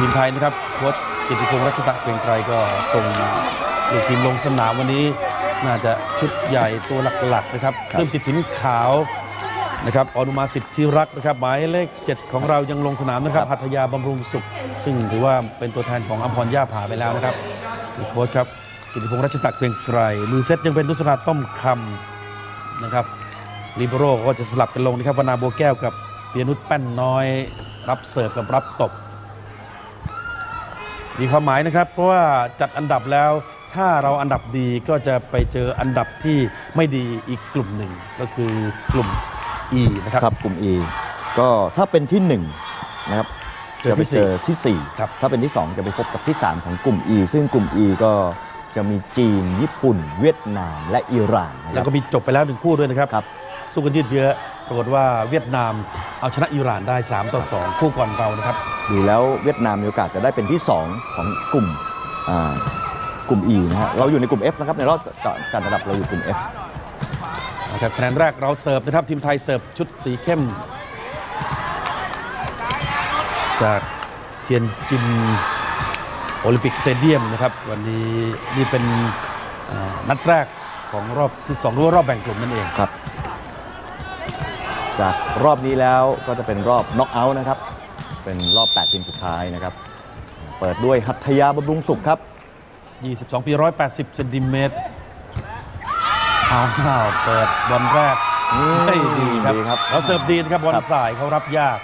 ทีมไทยนะครับโค้ชกิติพงษ์รัชตะเกรียงไกรก็ส่งลูกทีมลงสนามวันนี้ น่าจะชุดใหญ่ตัวหลักๆนะครับครับเพิ่มจิตถิ่นขาวนะครับอนุมาสิทธิรักษ์นะครับหมายเลข 7 ของเรายังลงสนามนะครับหัตถยาบำรุงสุข ซึ่งถือว่าเป็นตัวแทนของอัมพรย่าผาไปแล้วนะครับนี่โค้ชครับกิติพงษ์รัชตะเกรียงไกรมือเซตยังเป็นนุสราต้อมคำนะครับลิเบโรก็จะสลับกันลงนะครับวนาบัวแก้วกับเปียนุชแป้นน้อย รับเสิร์ฟกับรับตบ มีความหมายนะครับ เพราะว่าจัดอันดับแล้วถ้าเราอันดับดีก็จะไปเจออันดับที่ไม่ดีอีกกลุ่มหนึ่งก็คือกลุ่ม E นะครับครับกลุ่ม E ก็ถ้าเป็นที่1นะครับเจอที่จะไปเจอที่ ครับ4 ถ้าเป็นที่ 2 จะไปพบกับที่ 3 ของกลุ่ม E ซึ่งกลุ่ม E ก็จะมีจีน ญี่ปุ่น เวียดนามและอิหร่านนะคแล้วรับ ก็มีจบไปแล้วหนึ่งคู่ด้วยนะครับ ครับ สู้กันยืดเยื้อ ปรากฏว่าเวียดนามเอาชนะอิหร่านได้ 3 ต่อ 2 คู่ก่อนเรานะครับ ดูแล้วเวียดนามมีโอกาสจะได้เป็นที่ 2 ของกลุ่มอ่ากลุ่ม E นะฮะเราอยู่ในกลุ่ม F นะครับในรอบการระดับเราอยู่กลุ่ม F นะครับคะแนนแรกเราเสิร์ฟนะครับทีมไทยเสิร์ฟชุดสีเข้ม จากเทียนจินโอลิมปิกสเตเดียมนะครับวันนี้นี่เป็นอ่านัดแรกของรอบที่2หรือว่ารอบแบ่งกลุ่มนั่นเองครับ จากรอบนี้แล้วก็จะเป็นรอบน็อกเอาท์นะครับ เป็นรอบ 8 ทีมสุดท้ายนะครับ เปิดด้วยหัตถยาบำรุงสุขครับ 22 ปี 180เซนติเมตรอ้าวเปิดบอลแรกอืมไม่ดีครับดีครับเราเสิร์ฟดีนะครับบอลครับสายเขารับยาก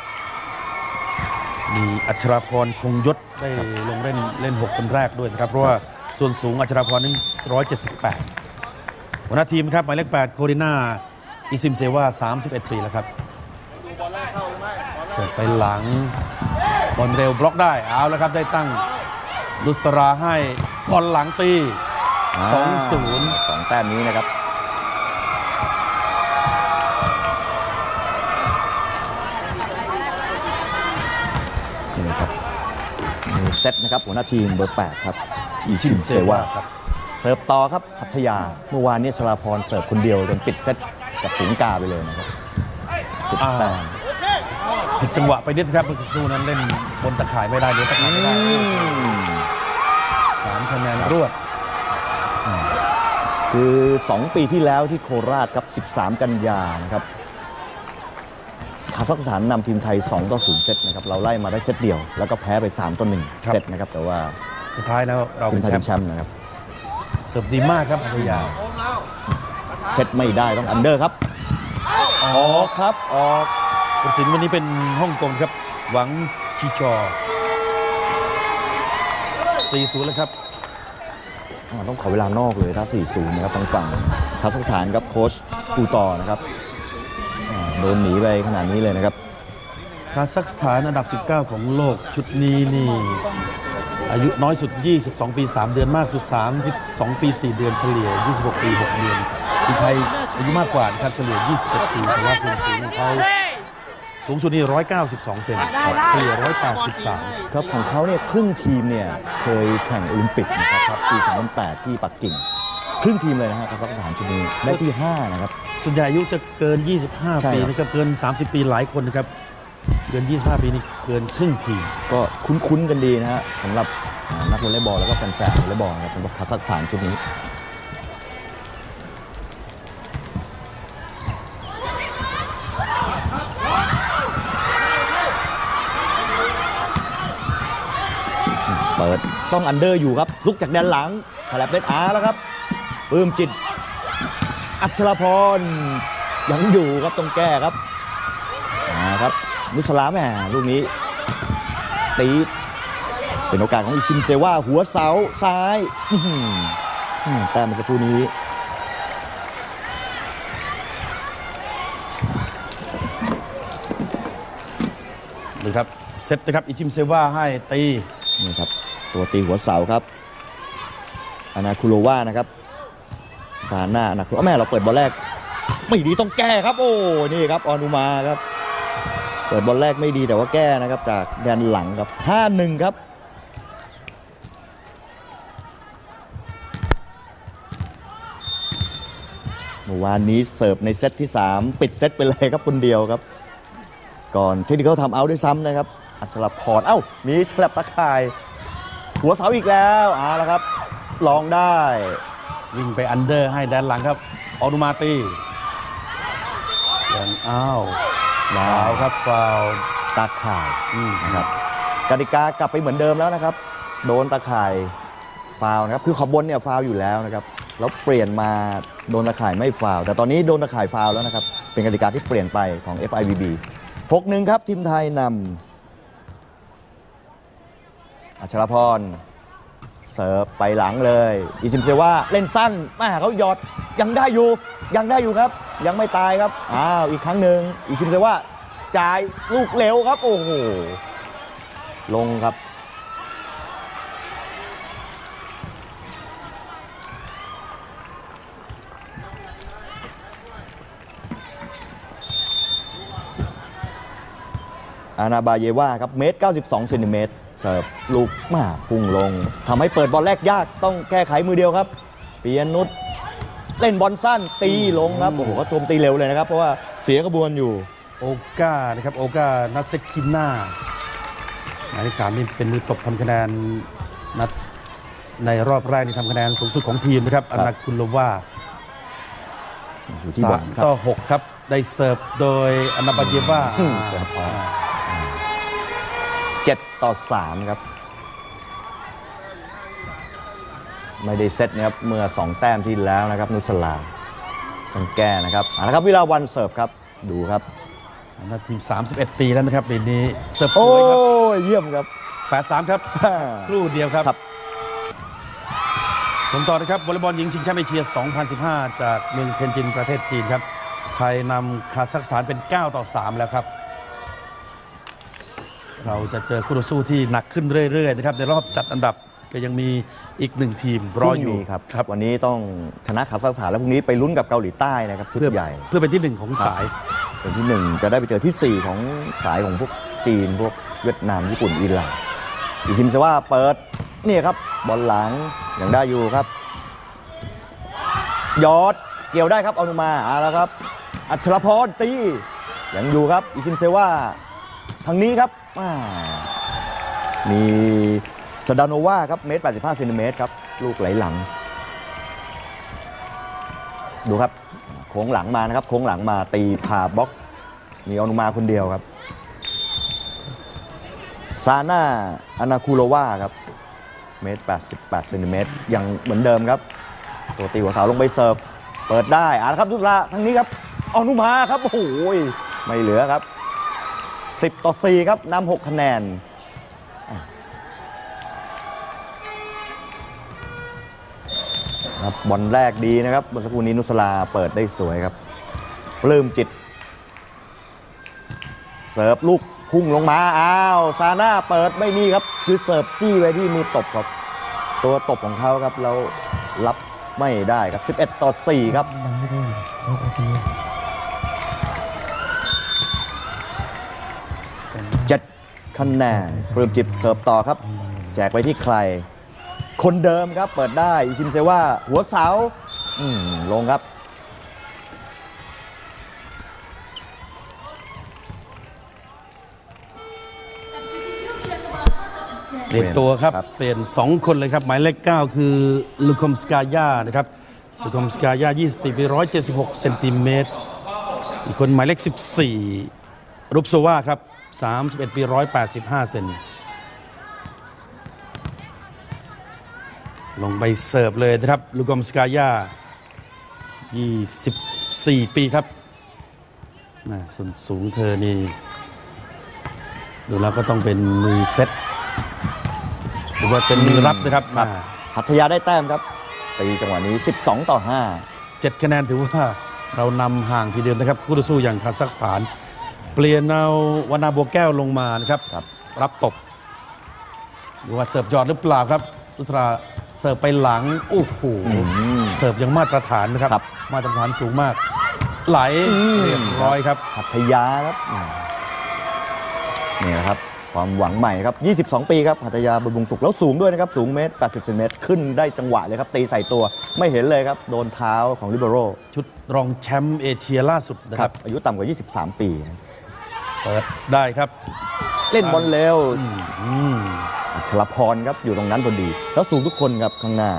มีอัชราพรคงยศได้ลงเล่นเล่น 6 คนแรกด้วยนะครับ เพราะว่าส่วนสูงอัชราพรนั้น178หัวหน้าทีมครับหมายเลข8โคดิน่า อิซิมเซว่า 31 ปีแล้วครับเสิร์ฟไปหลังบอลเร็วบล็อกได้เอาแล้วครับได้ตั้งลุสราให้บอลหลังตี 2-0สองแต้มนี้นะครับ นี่ครับมือเซตนะครับ หัวหน้าทีมเบอร์ 8 ครับ อีชิมเซวาครับ เสิร์ฟต่อครับพัทยา เมื่อวานนี้ชลาพรเสิร์ฟคนเดียวจนปิดเซต กับสิงห์กาไปเลยนะครับสิบอ่าแต้มผิดจังหวะไปนิดครับเมื่อสักครู่นั้นเล่นบนตะข่ายไม่ได้เลี้ยงตะข่ายไม่ได้อืมสามคะแนนรวด คือ 2 ปีที่แล้วที่โคราชครับ 13 กันยานะครับคาซัคสถานนำทีมไทย 2 ต่อ 0 เซตนะครับ เราไล่มาได้เซตเดียว แล้วก็แพ้ไป 3 ต่อครับ1เซตนะครับ แต่ว่าสุดท้ายแล้วเราทีเป็มนไทยแชมเป็นป์แชมป์นะครับเสิร์ฟดีมากครับพัทยา เซตไม่ได้ต้องอันเดอร์ครับ ออกครับ ออกผู้ตัดสินวันนี้เป็นฮ่องกงครับ หวังชีจอ4-0แล้วครับ อ่าต้องขอเวลานอกเลยถ้า 4-0 นะครับทางฝั่งคาซัคสถานครับโค้ชปูตอนะครับอ่าโดนหนีไปขนาดนี้เลยนะครับ คาซัคสถานอันดับ 19 ของโลกชุดนี้นี่ อายุน้อยสุด 22 ปี 3 เดือนมากสุด 32 ปี 4 เดือนเฉลี่ย 26 ปี 6 เดือน ทีมไทยอายุมากกว่านะครับเฉลี่ย 27 ปีแต่ว่าส่วนสูงของเขาสูงสุดนี่ 192 เซนครับเฉลี่ย 183 ครับของเขาเนี่ยครึ่งทีมเนี่ยเคยแข่งโอลิมปิกนะครับปี 2008 ที่ปักกิ่ง ครึ่งทีมเลยนะฮะคาซัคสถานชุดนี้ได้ที่ 5 นะครับ ส่วนใหญ่อายุจะเกินใช่25ครับปีนะครับเกิน 30 ปีหลายคนนะครับ เกิน 25 ปีนี่เกินครึ่งทีม ก็คุ้นๆกันดีนะฮะสำหรับอ่านักวอลเลย์บอลแล้วก็แฟนๆวอลเลย์บอลนะครับสำหรับคาซัคสถานชุดนี้ ต้องอันเดอร์อยู่ครับ ลุกจากแดนหลังแถลบเป็นอาแล้วครับปลื้มจิต อัชรพรยังอยู่ครับต้องแก้ครับมาครับนุสลาแหม่ลูกนี้ตีดเป็นโอกาสของอิชิมเซว่าหัวเสาซ้ายอื้อหืออืมแต้มเมื่อสักครู่นี้ดูครับเซตนะครับอิจิมเซว่าให้ตีนี่ครับ ตัวตีหัวเสาครับอนาคุโรวานะครับซาน่าอนาคุโรแม่เราเปิดบอลแรก ไม่ดีต้องแก้ครับ โอ้นี่ครับออนุมาครับ เปิดบอลแรกไม่ดีแต่ว่าแก้นะครับ จากแดนหลังครับ 5-1 ครับเมื่อวานนี้เสิร์ฟในเซตที่ 3 ปิดเซตไปเลยครับคนเดียวครับ ก่อนเทคนิคเขาทำเอาด้วยซ้ำนะครับ อัชรพรเอ้า มีฉลับตะข่าย หัวเสาอีกแล้วเอาละครับ ลองได้ ยิงไปอันเดอร์ให้แดนหลังครับออนุมาตียังอ้าวฟาวครับฟาวตาข่ายอืมนะครับกติกากลับไปเหมือนเดิมแล้วนะครับ โดนตาข่ายฟาวนะครับคือขอบบนเนี่ยฟาวอยู่แล้วนะครับแล้วเปลี่ยนมาโดนตาข่ายไม่ฟาวแต่ตอนนี้โดนตาข่ายฟาวแล้วนะครับ เป็นกติกาที่เปลี่ยนไปของ FIVB 6-1 ครับทีมไทยนำ อัชรพร เสิร์ฟไปหลังเลย อิซิมเซว่าเล่นสั้นแม่เขาหยอดยังได้อยู่ ยังได้อยู่ครับ ยังไม่ตายครับ อ้าว อีกครั้งหนึ่งอิซิมเซว่าจ่ายลูกเร็วครับ โอ้โห ลงครับ อานาบาเยว่าครับ เมตร 92เซนติเมตร เสิร์ฟลูกมาพุ่งลงทำให้เปิดบอลแรกยากต้องแก้ไขมือเดียวครับเปียนุชเล่นบอลสั้นตีลงครับโอ้โหเขาโจมตีเร็วเลยนะครับ เพราะว่าเสียกระบวนอยู่ โอกานะครับโอกานัสเซคิน่าหมายเลขสามนี่เป็นมือตบทำคะแนนนัดในรอบแรกนี่ทำคะแนนสูงสุดของทีมนะครับอันนาคุลโลวาอยู่ที่สาบอมลครับต่อหกครับ ได้เสิร์ฟโดยอนาบาเยว่าอืมครับอ่า7 ต่อ 3 ครับ ไม่ได้เซตนะครับเมื่อ 2 แต้มที่แล้วนะครับ นุสลาต้องแก้นะครับเอาละครับวิลาวันเสิร์ฟครับดูครับอันนั้นทีม31 ปีแล้วนะครับปีนี้เสิร์ฟสโอ้วยครับยเยี่ยมครับ 8-3 ครับ ครู่เดียวครับครับชมต่อนะครับวอลเลย์บอลหญิงชิงแชมป์เอเชีย 2015 จากเมืองเทนจินประเทศจีนครับ ไทยนำคาซัคสถานเป็น 9 ต่อ 3 แล้วครับ เราจะเจอคู่ต่อสู้ที่หนักขึ้นเรื่อยๆนะครับในรอบจัดอันดับก็ยังมีอีกหนึ่งทีมรออยู่พงนี้ครับครับ วันนี้ต้องชนะคาซัคสถานแล้วพรุ่งนี้ไปลุ้นกับเกาหลีใต้นะครับชุดเพื่อใหญ่เพื่อเป็นที่หนึ่งของสาย เป็นที่หนึ่งจะได้ไปเจอที่4ของสายของพวกจีนพวกเวียดนามญี่ปุ่นอิหร่านอีคิมซะว่าเปิดนี่ครับบอลหลังยังได้อยู่ครับยอดเกี่ยวได้ครับเอานุมาเอาแล้วครับ อัชรพรตียังอยู่ครับอิชิมเซว่าทางนี้ครับ อ่ามีสดานโนวาครับเมตร 85เซนติเมตรครับ ลูกไหลหลัง ดูครับ โค้งหลังมานะครับ โค้งหลังมาตีผ่าบล็อก มีอนุมาคนเดียวครับ ซาน่าอนาคูโลวาครับ เมตร 88เซนติเมตรยังเหมือนเดิมครับ ตัวตีหัวเสาลงไปเสิร์ฟ เปิดได้อ่าละครับทุสลาทั้งนี้ครับอนุมาครับ โอ้โหไม่เหลือครับ 10 ต่อ 4 ครับนำ6คะแนนครับบอลแรกดีนะครับบอลสกครูนี้นุสลาเปิดได้สวยครับ ปลื้มจิต เสิร์ฟลูกพุ่งลงมา อ้าว ซาน่าเปิดไม่มีครับ คือเสิร์ฟจี้ไว้ที่มือตบครับ ตัวตบของเขาครับ แล้วรับไม่ได้ครับ 11 ต่อ 4 ครับ เจ็ดคะแนนปลื้มจิตเสิร์ฟต่อครับ แจกไปที่ใคร คนเดิมครับเปิดได้อิชิมเซว่าหัวเสาอืมลงครับเปลี่ยนตัวครับครับ เปลี่ยน 2 คนเลยครับ หมายเลข 9 คือลูคอมสกายานะครับลูคอมสกายา 24 ปี 176 เซนติเมตร อีกคนหมายเลข 14 รูปโซวาครับ 31 ปี 185 เซนลงไปเสิร์ฟเลยนะครับ ลูกอมสกายา 24 ปีครับแม่ส่วนสูงเธอนี่ ดูแล้วก็ต้องเป็นมือเซตหรือว่าเป็นมือรับนะครับครับอ่าพัทยาได้แต้มครับตีจังหวะนี้ 12 ต่อเจ็ดคะแนนถือว่าเรานำห่างทีเดียวนะครับ คู่ต่อสู้อย่างคาซัคสถาน เปลี่ยนเอาวานาบัวแก้วลงมานะครับครับ รับตบหรือว่าเสิร์ฟยอดหรือเปล่าครับลุตราเสิร์ฟไปหลังโอ้โหอืมเสิร์ฟยังมาตรฐานนะครับครับมาตรฐานสูงมาก ไหลอืมเรียบร้อยครับ5พัทยาครับอืมนี่แหละครับความหวังใหม่ครับ 22 ปีครับพัทยาบนบุงสุขแล้วสูงด้วยนะครับ สูงเมตร 80เซนเมตร ขึ้นได้จังหวะเลยครับ ตีใส่ตัวไม่เห็นเลยครับ โดนเท้าของลิเบโรชุดรองแชมป์เอเชียล่าสุดนะคครัรับบอายุต่ำกว่า 23 ปี เปิดได้ครับ เล่นบอลเร็วอืมอัชรพรครับอยู่ตรงนั้นพอดี แล้วสูงทุกคนครับข้างหน้า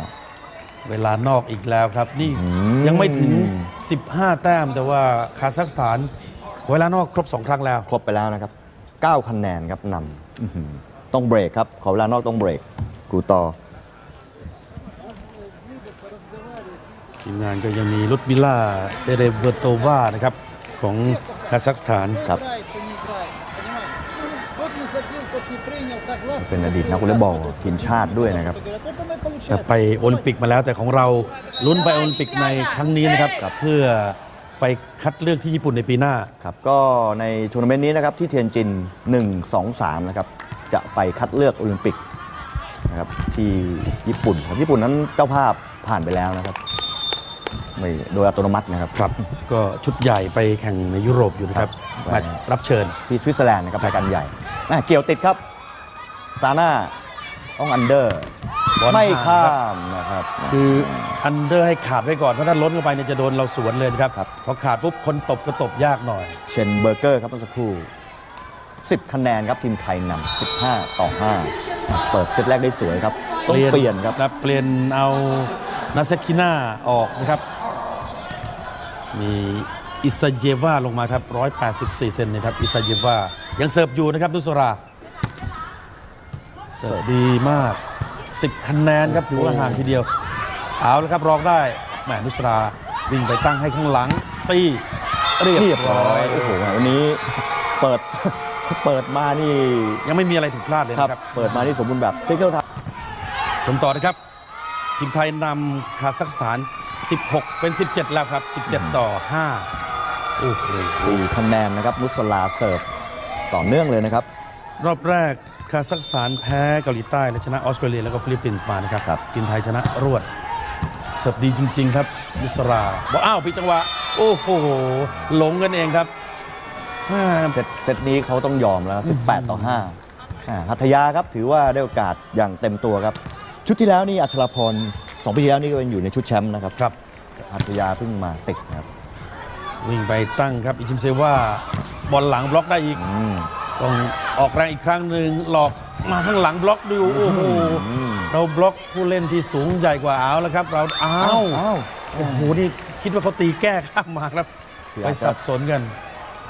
เวลานอกอีกแล้วครับ นี่อืมยังไม่ถึง 15 แต้มแต่ว่าคาซัคสถานเวลานอกครบ 2 ครั้งแล้ว ครบไปแล้วนะครับ 9 คะแนนครับนำอื้อหือต้องเบรกครับ ขอเวลานอกต้องเบรก กูต่อทีมงานก็ยังมีลุดมิล่าเตเรเวอร์โตวานะครับ ของคาซัคสถานครับ เป็นอดีตนักวอลเลย์บอลทีมชาติด้วยนะครับจะไปโอลิมปิกมาแล้วแต่ของเราลุ้นไปโอลิมปิกในครั้งนี้นะครับกับเพื่อไปคัดเลือกที่ญี่ปุ่นในปีหน้าครับก็ในทัวร์นาเมนต์นี้นะครับที่เทียนจิน 1 2 3 นะครับ จะไปคัดเลือกโอลิมปิกนะครับที่ญี่ปุ่นครับญี่ปุ่นนั้นเจ้าภาพผ่านไปแล้วนะครับไม่โดยอัตโนมัตินะครับครับ ก็ชุดใหญ่ไปแข่งในยุโรปอยู่นะครับมารับเชิญที่สวิตเซอร์แลนด์นะครับรายการใหญ่เกี่ยวติดครับ ซาน่าต้องอันเดอร์ บอลไม่ห่างข้าครับมนะครับ คืออันเดอร์ให้ขาดไว้ก่อนเพราะถ้าล้นเข้าไปเนี่ยจะโดนเราสวนเลยนะครับครับ พอขาดปุ๊บคนตบก็ตบยากหน่อย เชนเบอร์เกอร์ครับเมื่อสักครู่ 10 คะแนนครับทีมไทยนำ15 ต่อ 5 เปิดเซตแรกได้สวยครับ ต้องเปลี่ยนครับนะเปลี่ยนเอานาเซคิน่าออกนะครับ มีอิซาเยวาลงมาครับ 184 เซนนะครับ อิซาเยวายังเสิร์ฟอยู่นะครับนุสรา เสิร์ฟดีมาก 10 คะแนนครับถือว่าห่างทีเดียว เอาแล้วครับรองได้แหมนุสราวิ่งไปตั้งให้ข้างหลัง ตีเรียเรียบบร้ร้ออยยโอ้โหวันนี้เปิดเปิดมานี่ยังไม่มีอะไรผิดพลาดเลยครับนะครับเปิดมานี่สมบูรณ์แบบเทคนิคทชมต่อนะครับทีมไทยนำคาซัคสถาน 16 เป็น 17 แล้วครับ 17 ต่อ 5 โอ้โหสี่คะแนนนะครับ นุสลาเสิร์ฟต่อเนื่องเลยนะครับ รอบแรก คาซัคสถานแพ้เกาหลีใต้และชนะออสเตรเลียแล้วก็ฟิลิปปินส์มานะครับครับทีมไทยชนะรวดเสิร์ฟดีจริง ๆ ครับนุสราบอกอ้าวผิดจังหวะโอ้โหหลงกันเองครับอ่าเซตเซตนี้เขาต้องยอมแล้ว 18 ต่อ5อ่าหัตถยาครับถือว่าได้โอกาสอย่างเต็มตัวครับ ชุดที่แล้วนี่อัชรพรสองปีที่แล้วนี่ก็เป็นอยู่ในชุดแชมป์นะครับครับหัตถยาเพิ่งมาติดนะครับ วิ่งไปตั้งครับอิชิมเซว่าบอลหลังบล็อกได้อีกอืม ต้องออกแรงอีกครั้งหนึ่งหลอกมาข้างหลังบล็อกดูโอ้โหอืมเราบล็อกผู้เล่นที่สูงใหญ่กว่าเอาแล้วครับ เราอ้าวอ้าวโอ้โหนี่คิดว่าเขาตีแก้ข้ามมาครับคือไปอาจจะสับสนกัน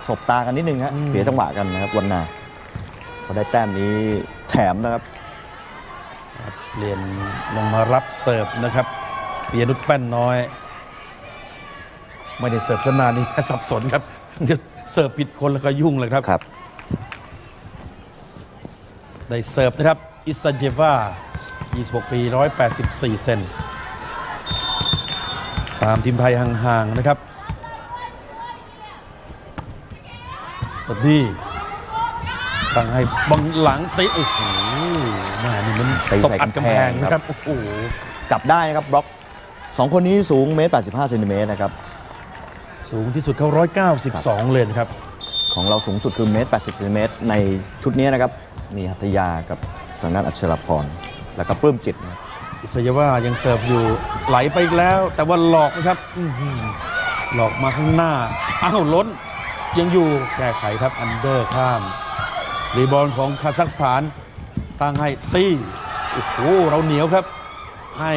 สบตากันนิดนึงฮะอืมเสียจังหวะกันนะครับวันนาพอได้แต้มนี้แถมนะครับเปลี่ยนลงมารับเสิร์ฟนะครับเปียนุชแป้นน้อย ไม่ได้เสิร์ฟสนานนี่สับสนครับเดี๋ยวเสิร์ฟผิดคนแล้วก็ยุ่งเลยครับครับ ได้เสิร์ฟนะครับ อิซาเยวา 26 ปี 184 เซน ตามทีมไทยห่าง ๆ นะครับสดดีตั้งให้บังหลังติโอ้โหแม่นี่มันตีตกใส่อัดกำแพงกำแพงนะคครัรับบโอ้โห จับได้นะครับบล็อกสองคนนี้สูงเมตร 85เซนติเมตรนะครับ สูงที่สุดเขา192 เลยนะครับ ของเราสูงสุดคือเมตร 80เซนติเมตรในชุดนี้นะครับ มีหัตถยากับทางด้านอัชรพร แล้วก็ปลื้มจิตนะครับอิสยาว่ายังเสิร์ฟอยู่ไหลไปอีกแล้ว แต่ว่าหลอกนะครับอื้อหือหลอกมาข้างหน้า อ้าวล้น ยังอยู่แก้ไขครับอันเดอร์ข้ามฟรีบอลของคาซัคสถานตั้งให้ตีโอ้โหเราเหนียวครับ ให้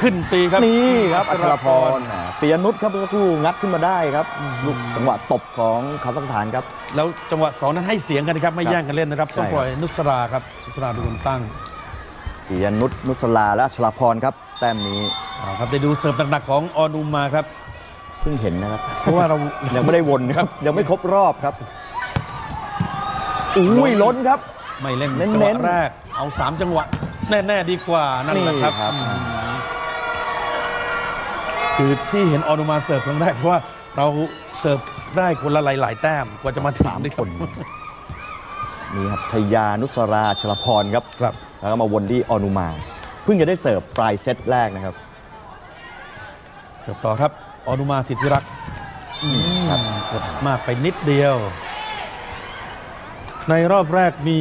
ขึ้นตีครับนี่ครับอัชรพรอ่าปียนุชครับเมื่อสักครู่งัดขึ้นมาได้ครับลูกจังหวะตบของคาซัคสถานครับ แล้วจังหวะสองนั้นให้เสียงกันนะครับไม่ครับแย่งกันเล่นนะครับต้องใช่ปล่อยนุสราครับนุสราเป็นคนตั้งปียนุชนุสลาและอัชรพรครับ แต้มนี้เอาครับได้ดูเสิร์ฟหนักๆของออนุมมาครับเพิ่งเห็นนะครับเพราะว่าเรายังไม่ได้วนครับยังไม่ครบรอบครับอุ้ยล้นครับ ไม่เล่นเน้นๆจังหวะแรกเอาสามจังหวะ แน่ ๆ ดีกว่านั่นแหละครับนี่ ครับอืมคือที่เห็นออนุมาเสิร์ฟครั้งแรกเพราะว่าเราเสิร์ฟได้คนละหลาย ๆ แต้มกว่าจะมาถึงสามนี่คนมีหัตถยานุสราชลพรครับ ครับ แล้วก็มาวนที่ออนุมา เพิ่งจะได้เสิร์ฟปลายเซตแรกนะครับ เสิร์ฟต่อครับออนุมาสิทธิรักษ์ครับ กดมากไปนิดเดียว ในรอบแรกมี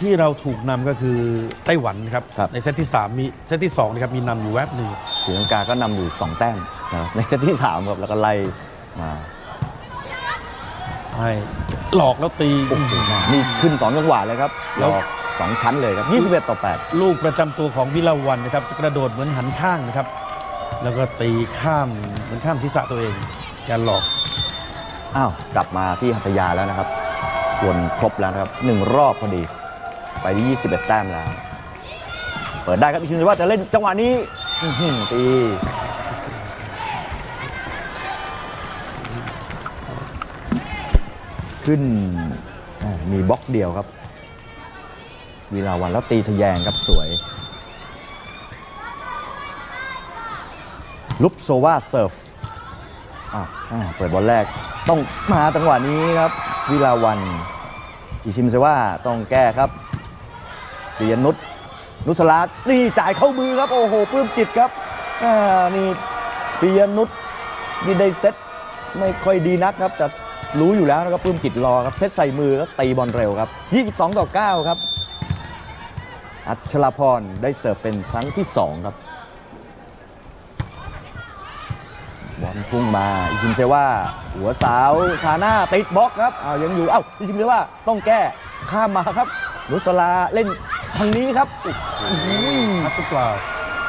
ที่เราถูกนำก็คือไต้หวันครับ ครับ ในเซตที่ 3 มีเซตที่2นะครับมีนำอยู่แวบหนึ่งศรีลังกาก็นำอยู่ 2 แต้มนะครับในเซตที่ 3 ครับ แล้วก็ไล่มาให้หลอกแล้วตี โอ้โหนี่ขึ้น 2 จังหวะเลยครับแล้หลวอกสองชั้นเลยครับ 21 ต่อลูกประจำตัวของวิลาวันนะครับจะกระโดดเหมือนหันข้างนะครับ แล้วก็ตีข้ามเหมือนข้ามศีรษะตัวเองการหลอก8อ้าว กลับมาที่หัตถยาแล้วนะครับ วนครบแล้วนะครับหนึ่งรอบพอดี ไปที่21 แต้มแล้ว เปิดได้ครับอีกทีนึงว่าจะเล่นจังหวะนี้ตีขึ้นมีบล็อกเดียวครับ วีลาวันแล้วตีทะแยงครับสวย ลุปโซวาเซิร์ฟอ้าวเปิดบอลแรกต้องมาจังหวะนี้ครับ วิลาวัน อิชิมเซว่าต้องแก้ครับปิยนุษนุสลานี่จ่ายเข้ามือครับ โอ้โหปลื้มจิตครับนี่ปิยนุษนี่ได้เซตไม่ค่อยดีนักครับ แต่รู้อยู่แล้วนะครับปลื้มจิตรอครับเซตใส่มือแล้วตีบอลเร็วครับ 22 ต่อ 9 ครับ อัชราพรได้เสิร์ฟเป็นครั้งที่ 2 ครับ บอล พุ่งมาอิชิมเซว่าหัวสาวซาน่าติดบล็อกครับอ้าวยังอยู่เอ้าอิชิมเซว่าต้องแก้ข้ามมาครับนุสลาเล่นทางนี้ครับอื้อหือทัชหรือเปล่า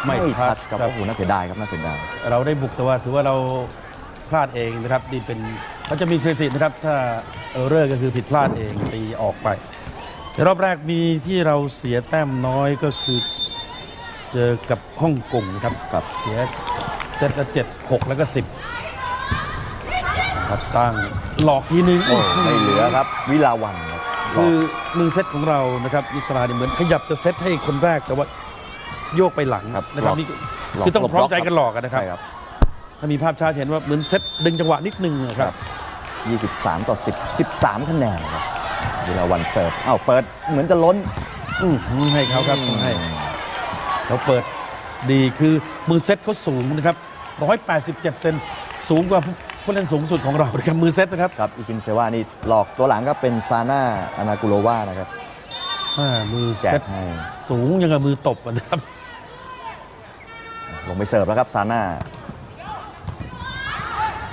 ไม่ไม่ทัทัชชคครัรับบโอ้โหน่าเสียดายครับน่าเสียดายเราได้บุกแต่ว่าถือว่าเราพลาดเองนะครับนี่เป็นเขาจะมีสถิตินะครับ ถ้าเออเรอร์ก็คือผิดพลาดเองตีออกไปในรอบแรกมีที่เราเสียแต้มน้อยก็คือ เจอกับฮ่องกงนะครับครับเสีย เซตละเจ็ดหกแล้วก็สิบครับตั้งหลอกทีนึงโอ้ไม่เหลือครับ วิลาวันครับคือหนึ่งเซตของเรานะครับยุสราเนี่ยเหมือนขยับจะเซตให้คนแรกแต่ว่าโยกไปหลังครับนะครับหลอกนี่หลอกคือต้องหลบพร้อมล็อกใจครับกันหลอกกันนะครับใช่ครับถ้ามีภาพช้าจะเห็นว่าเหมือนเซตดึงจังหวะนิดนึงนะคครัรับบ23 ต่อ 10 13 คะแนนครับวิลาวันเสิร์ฟอ้าวเปิดเหมือนจะล้นอื้อหือให้เขาครับต้องให้เขาเปิด ดีคือมือเซตเขาสูงนะครับ 187 เซนสูงกว่าผู้ผู้เล่นสูงสุดของเรานะครับมือเซตนะครับครับอิคิมเซว่านี่หลอกตัวหลังครับเป็นซาน่าอานากุโรวานะครับอ่ามือแจเซกตให้สูงยังกับมือตบอะนะครับ ลงไปเสิร์ฟแล้วครับซาน่า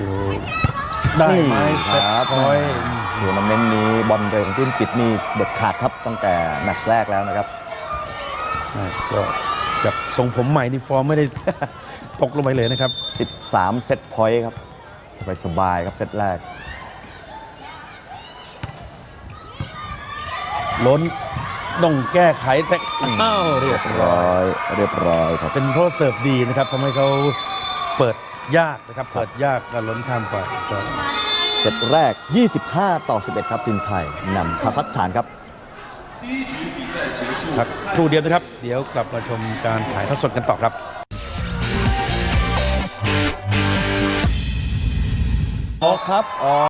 ดูได้ไหมนี่เซตครับพอยต์ทัวร์นาเมนต์นี้บอลเร็วของปลื้มจิตนี่เด็ดขาดครับตั้งแต่แมตช์แรกแล้วนะครับอ่าก็ กับทรงผมใหม่นี่ฟอร์มไม่ได้ ตกลงไปเลยนะครับ 13 เซตพอยต์ครับ สบายๆครับเซตแรก ล้นต้องแก้ไขแต่อ้าวเรียบร้อยเรียบร้อยครับ เป็นเพราะเสิร์ฟดีนะครับทำให้เขาเปิดยากนะครับเปิดยากก็ล้นข้ามไปก็ เซตแรก 25 ต่อ 11 ครับทีมไทยนำคาซัคสถานครับ พักครู่เดียวนะครับ เดี๋ยวกลับมาชมการถ่ายทอดสดกันต่อครับออกครับออก